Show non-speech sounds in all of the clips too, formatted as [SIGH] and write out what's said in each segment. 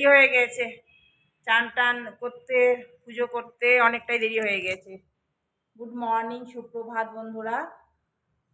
দেরি হয়ে গেছে। চান টান করতে, পুজো করতে অনেকটাই দেরি হয়ে গেছে। গুড মর্নিং সুপ্রভাত বন্ধুরা।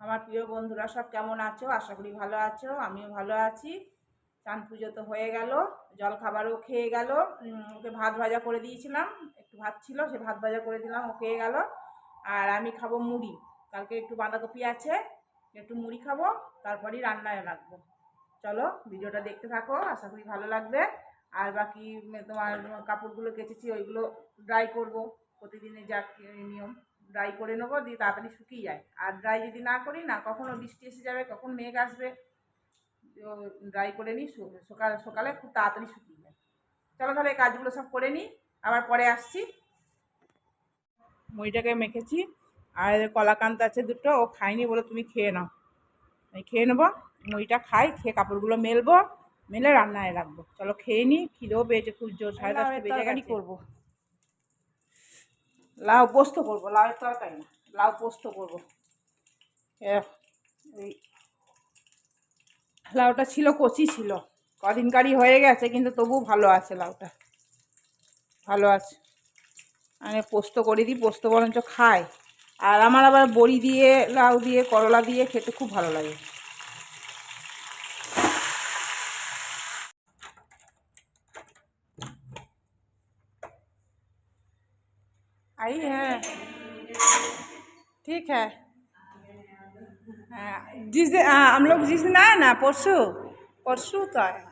আমার প্রিয় বন্ধুরা, সব কেমন আছো? আশা করি ভালো আছো, আমিও ভালো আছি। চান পুজো তো হয়ে গেল, জল খাবারও খেয়ে গেল। ওকে ভাত ভাজা করে দিয়েছিলাম, একটু ভাত ছিল, সে ভাত ভাজা করে দিলাম, ও খেয়ে গেল। আর আমি খাব মুড়ি, কালকে একটু বাঁধাকপি আছে, একটু মুড়ি খাব, তারপরই রান্নায় লাগবো। চলো, ভিডিওটা দেখতে থাকো, আশা করি ভালো লাগবে। আর বাকি তোমার কাপড়গুলো কেচেছি ওইগুলো ড্রাই করব। প্রতিদিনের যা নিয়ম ড্রাই করে নেব দিয়ে তাড়াতাড়ি শুকিয়ে যায়। আর ড্রাই যদি না করি না কখনো বৃষ্টি এসে যাবে কখন মেঘ আসবে ড্রাই করে নিই সকাল সকালে খুব তাড়াতাড়ি শুকিয়ে যায়। চলো তাহলে এই কাজগুলো সব করে নিই আবার পরে আসছি। মুড়িটাকে মেখেছি আর কলাকান্ত আছে দুটো ও খায়নি বলে তুমি খেয়ে নাও। আমি খেয়ে নেব মুড়িটা খাই খেয়ে কাপড়গুলো মেলবো মেলে রান্নায় রাখব। চলো খেয়ে নিই খিদেও পেয়েছে খুব জোর সাড়ে দশটা বেজে গেছে। করব। লাউ পোস্ত করব লাউয়ের তরকারি না লাউ পোস্ত করব। এই লাউটা ছিল কচি ছিল। কদিনকারই হয়ে গেছে কিন্তু তবু ভালো আছে লাউটা। ভালো আছে। আমি পোস্ত করে দিই পোস্ত বরঞ্চ খায়। আর আমার আবার বড়ি দিয়ে লাউ দিয়ে করলা দিয়ে খেতে খুব ভালো লাগে। आई है ठीक है हाँ, जिस दिन हाँ, हम लोग जिस दिन आए ना परसों परसों तो आए हैं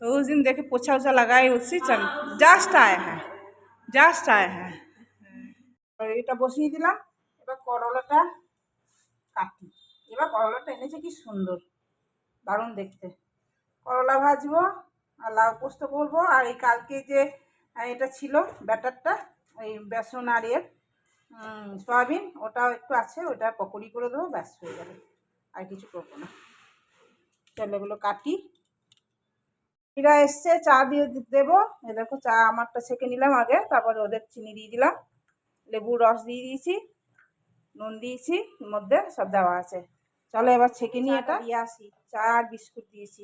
तो उस दिन देखे पोछा ओछा लगाए उसी चल জাস্ট आए हैं জাস্ট आए हैं আর এটা বসিয়ে দিলাম এবার করলাটা কাটি এবার করলাটা এনেছে কি সুন্দর দারুণ দেখতে করলা ভাজবো আর লাউ পোস্ত করবো আর এই কালকে যে আহ, এটা ছিল ব্যাটারটা ওই বেসন আর এর সয়াবিন ওটাও একটু আছে ওটা পকোড়ি করে দেবো ব্যাস হয়ে যাবে। আর কিছু করব না। চলো এগুলো কাটি। এরা এসছে চা দিয়ে দেবো। এ দেখো চা আমারটা ছেঁকে নিলাম আগে তারপরে ওদের চিনি দিয়ে দিলাম। লেবুর রস দিয়ে দিয়েছি নুন দিয়েছি মধ্যে সব দেওয়া আছে। চলো এবার ছেঁকে নিয়ে এটা। দিয়ে আসি। চা আর বিস্কুট দিয়েছি।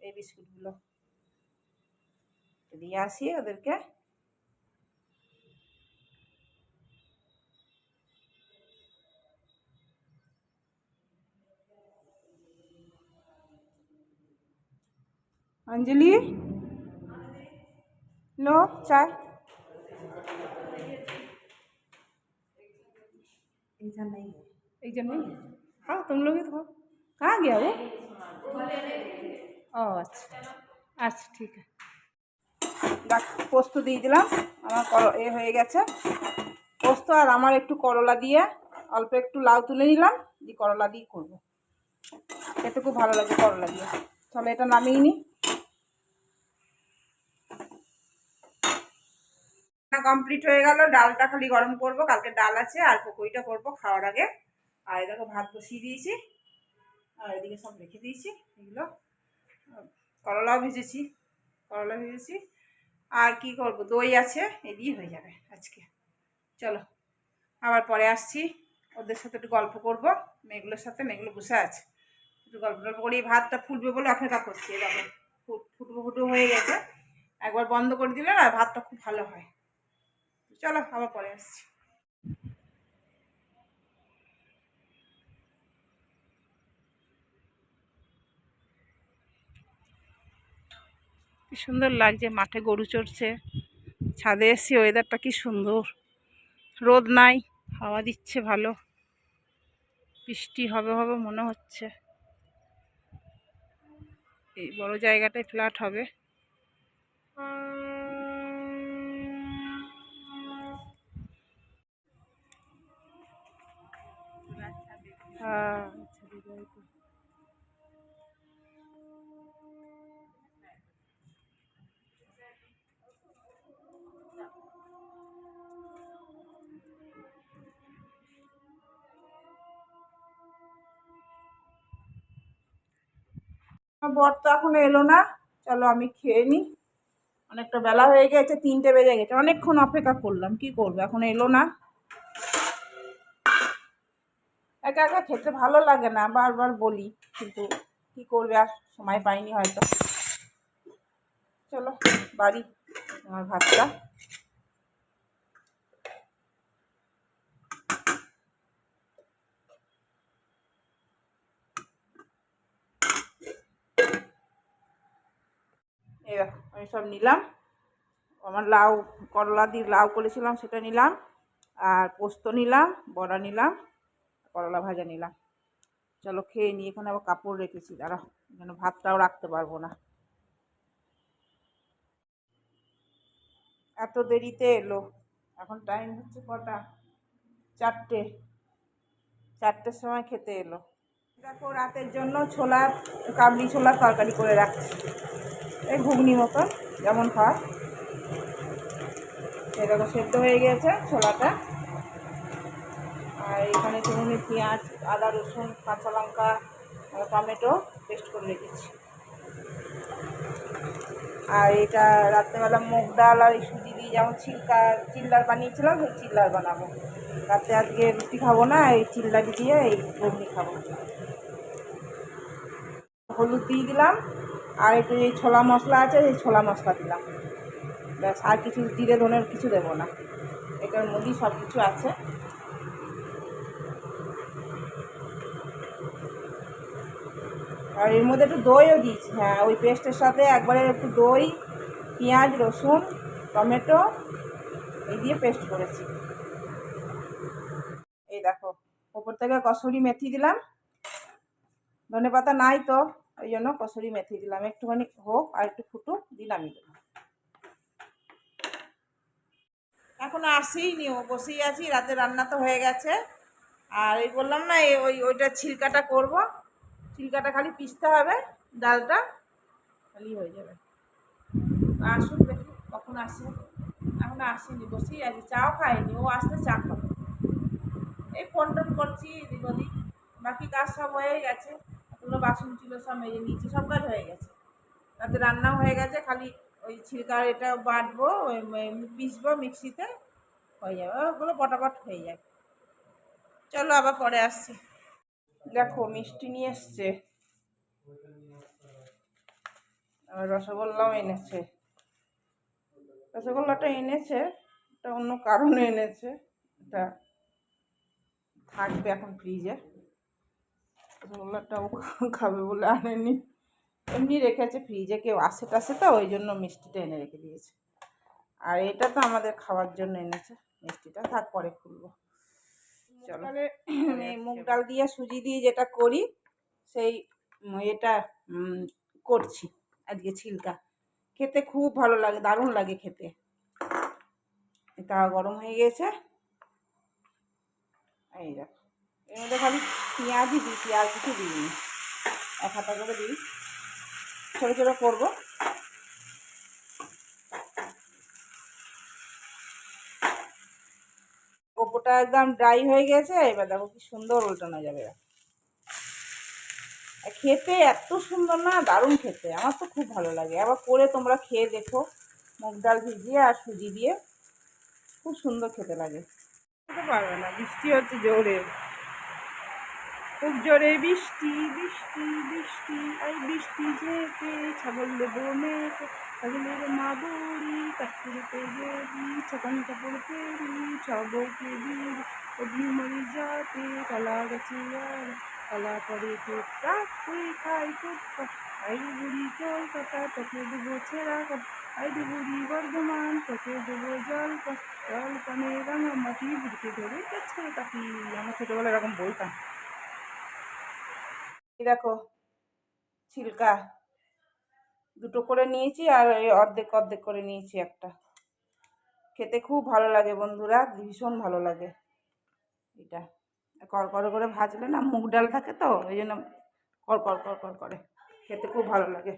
এই বিস্কুটগুলো। দিয়ে আসি ওদেরকে। अंजलि लो चाय एग्जाम नहीं है एग्जाम नहीं है हाँ तुम लोग ही तो हो। कहाँ गया वो ও আচ্ছা আচ্ছা ঠিক আছে দেখ পোস্ত দিয়ে দিলাম আমার কর এ হয়ে গেছে পোস্ত আর আমার একটু করলা দিয়ে অল্প একটু লাউ তুলে নিলাম দিয়ে করলা দিয়ে করবো খেতে খুব ভালো লাগে করলা দিয়ে চলো এটা নামিয়ে নিই কমপ্লিট হয়ে গেল। ডালটা খালি গরম করব, কালকে ডাল আছে, আর পকোড়িটা করব খাওয়ার আগে। আর এই দেখো ভাত বসিয়ে দিয়েছি। আর এদিকে সব রেখে দিয়েছি। এগুলো করলাও ভেজেছি, করলা ভেজেছি। আর কি করব? দই আছে এই দিয়ে হয়ে যাবে আজকে। চলো, আবার পরে আসছি। ওদের সাথে একটু গল্প করব। মেয়েগুলোর সাথে, মেয়েগুলো বসে আছে। একটু গল্প টল্প করি। ভাতটা ফুটবে বলে অপেক্ষা করছি। ফুট ফুটবো ফুটবো হয়ে গেছে। একবার বন্ধ করে দিলে না ভাতটা খুব ভালো হয়। চলো আবার পরে আসছি। কি সুন্দর লাগছে, মাঠে গরু চড়ছে। ছাদে এসছি ওয়েদারটা কি সুন্দর। রোদ নাই, হাওয়া দিচ্ছে ভালো। বৃষ্টি হবে হবে মনে হচ্ছে। এই বড় জায়গাটায় ফ্ল্যাট হবে। হ্যাঁ বর তো এখনও এলো না। চলো আমি খেয়ে নিই অনেকটা বেলা হয়ে গেছে, তিনটে বেজে গেছে। অনেকক্ষণ অপেক্ষা করলাম, কি করব? এখন এলো না। একা একা খেতে ভালো লাগে না, বারবার বলি, কিন্তু কি করবে আর সময় পাইনি হয়তো। চলো, বাড়ি, আমার ভাতটা। আমি সব নিলাম। আমার লাউ, করলা দিয়ে লাউ করেছিলাম, সেটা নিলাম। আর পোস্ত নিলাম, বড়া নিলাম। করলা ভাজা নিলাম। চলো খেয়ে নিই এখানে আবার কাপড় রেখেছি দাঁড়া এখানে ভাতটাও রাখতে পারব না। এত দেরিতে এলো, এখন টাইম হচ্ছে কটা? চারটে, চারটের সময় খেতে এলো। দেখো, রাতের জন্য ছোলার কাবলি ছোলার তরকারি করে রাখছি। এই ঘুগনি মতন, যেমন খায় এরকম সেদ্ধ হয়ে গেছে ছোলাটা। এখানে চুনুনি পেঁয়াজ, আদা, রসুন, কাঁচা লঙ্কা টমেটো পেস্ট করে রেখেছি। আর এটা রাত্রেবেলা মুগ ডাল আর সুজি দিয়ে যেমন চিল্কা চিল্লার বানিয়েছিলাম, সেই চিল্লার বানাবো। রাতে আজকে রুটি খাব না, এই চিল্লাটি দিয়ে এই ঘুগনি খাব। হলুদ দিয়ে দিলাম, আর একটু এই ছোলা মশলা আছে এই ছোলা মশলা দিলাম। ব্যাস, আর কিছু, জিরে, ধনের কিছু দেবো না। এটার মধ্যেই সব কিছু আছে। আর এর মধ্যে একটু দইও দিয়েছি। হ্যাঁ ওই পেস্টের সাথে একবারে একটু দই, পেঁয়াজ, রসুন, টমেটো, এই দিয়ে পেস্ট করেছি। এই দেখো, ওপর থেকে কসুরি মেথি দিলাম। ধনে পাতা নাই তো, ওই জন্য কসুরি মেথি দিলাম। একটুখানি হোক আর একটু দিলামই দিলাম এখনও আসেইনি ও, বসেই আছি, রাতে রান্না তো হয়ে গেছে। আর এই বললাম না ওই, ওইটা ছিলকাটা করব। ছিলকাটা খালি পিসতে হবে, ডালটা খালি হয়ে যাবে। আসুন দেখি কখন আসে। এখনও আসেনি, বসেই আছি, চাও খাইনি ও আসলে চা খাবে। এই ফোন টোন করছি এদিক ওদিক বাকি কাজ সব হয়ে গেছে। এতগুলো বাসন ছিল, সব মেজে নিয়েছি, সব কাজ হয়ে গেছে। রাতে রান্নাও হয়ে গেছে, খালি ওই ছিলকার এটা বাটবো, ওই পিসবো মিক্সিতে, হয়ে যাবে। ওগুলো পটাপট হয়ে যায়। চলো আবার পরে আসছি। দেখো, মিষ্টি নিয়ে এসছে। আবার রসগোল্লাও এনেছে। রসগোল্লাটা এনেছে, এটা অন্য কারণে এনেছে। এটা থাকবে এখন ফ্রিজে। রসগোল্লাটাও [LAUGHS] খাবে বলে আনেনি। এমনি রেখেছে ফ্রিজে, কেউ আসে টাসে তো, ওই জন্য মিষ্টিটা এনে রেখে দিয়েছে। আর এটা তো আমাদের খাওয়ার জন্য এনেছে। মিষ্টিটা থাক, পরে খুলবো। চলো মুগ ডাল দিয়ে সুজি দিয়ে যেটা করি সেই এটা করছি আজকে ছিলকা। খেতে খুব ভালো লাগে দারুণ লাগে খেতে। এটা গরম হয়ে গেছে। এই দেখো এর মধ্যে খালি পেঁয়াজই দিয়েছি আর কিছু দিইনি। এক হাতা করে দিই। ছোটো ছোটো করব। ওপরটা একদম ড্রাই হয়ে গেছে, এবার দেখো কি সুন্দর উল্টানো যাবে। আর খেতে এত সুন্দর না, দারুণ খেতে, আমার তো খুব ভালো লাগে। আবার করে তোমরা খেয়ে দেখো, মুগ ডাল ভিজিয়ে আর সুজি দিয়ে। খুব সুন্দর খেতে লাগে। পারবে না, বৃষ্টি হচ্ছে জোরে। খুব জোরে বৃষ্টি বৃষ্টি বৃষ্টি এই বৃষ্টি যেতে ছাগল দেবো মেয়েকে ছাগলের মা বড়ি কাকুরিতে গেলি ছাগল কাপড় পেরি ছবকে বীর অগ্নি মরি যাতে কলা গেছে আর কলা পরে টুকটাক তুই খাই টুকটাক আই বুড়ি কলকাতা তোকে দেবো ছেঁড়া কথা আই বুড়ি বর্ধমান তোকে দেবো জল জল পানে রাঙামাটি বুড়িকে ধরে গেছে কাকি আমার ছোটোবেলা এরকম বলতাম দেখো ছিলকা দুটো করে নিয়েছি আর অর্ধেক অর্ধেক করে নিয়েছি একটা। খেতে খুব ভালো লাগে বন্ধুরা, ভীষণ ভালো লাগে। এটা কড়কড় করে ভাজলে না মুগ ডাল থাকে তো, ওই জন্য কড়কড় কড়কড় করে। খেতে খুব ভালো লাগে।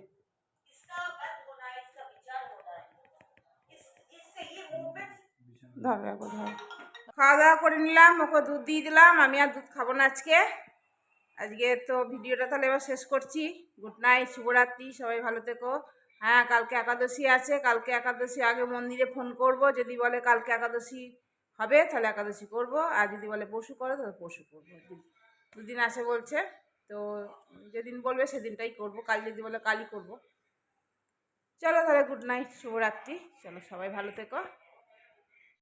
খাওয়া দাওয়া করে নিলাম, ওকে দুধ দিয়ে দিলাম, আমি আর দুধ খাব না আজকে। আজকে তো ভিডিওটা তাহলে এবার শেষ করছি। গুড নাইট শুভরাত্রি, সবাই ভালো থেকো। হ্যাঁ কালকে একাদশী আছে, কালকে একাদশী আগে মন্দিরে ফোন করব। যদি বলে কালকে একাদশী হবে, তাহলে একাদশী করব। আর যদি বলে পশু করো, তাহলে পশু করব। দুদিন আছে বলছে। তো যেদিন বলবে সেদিনটাই করব। কাল যদি বলে কালই করব। চলো তাহলে গুড নাইট শুভরাত্রি। চলো, সবাই ভালো থেকো।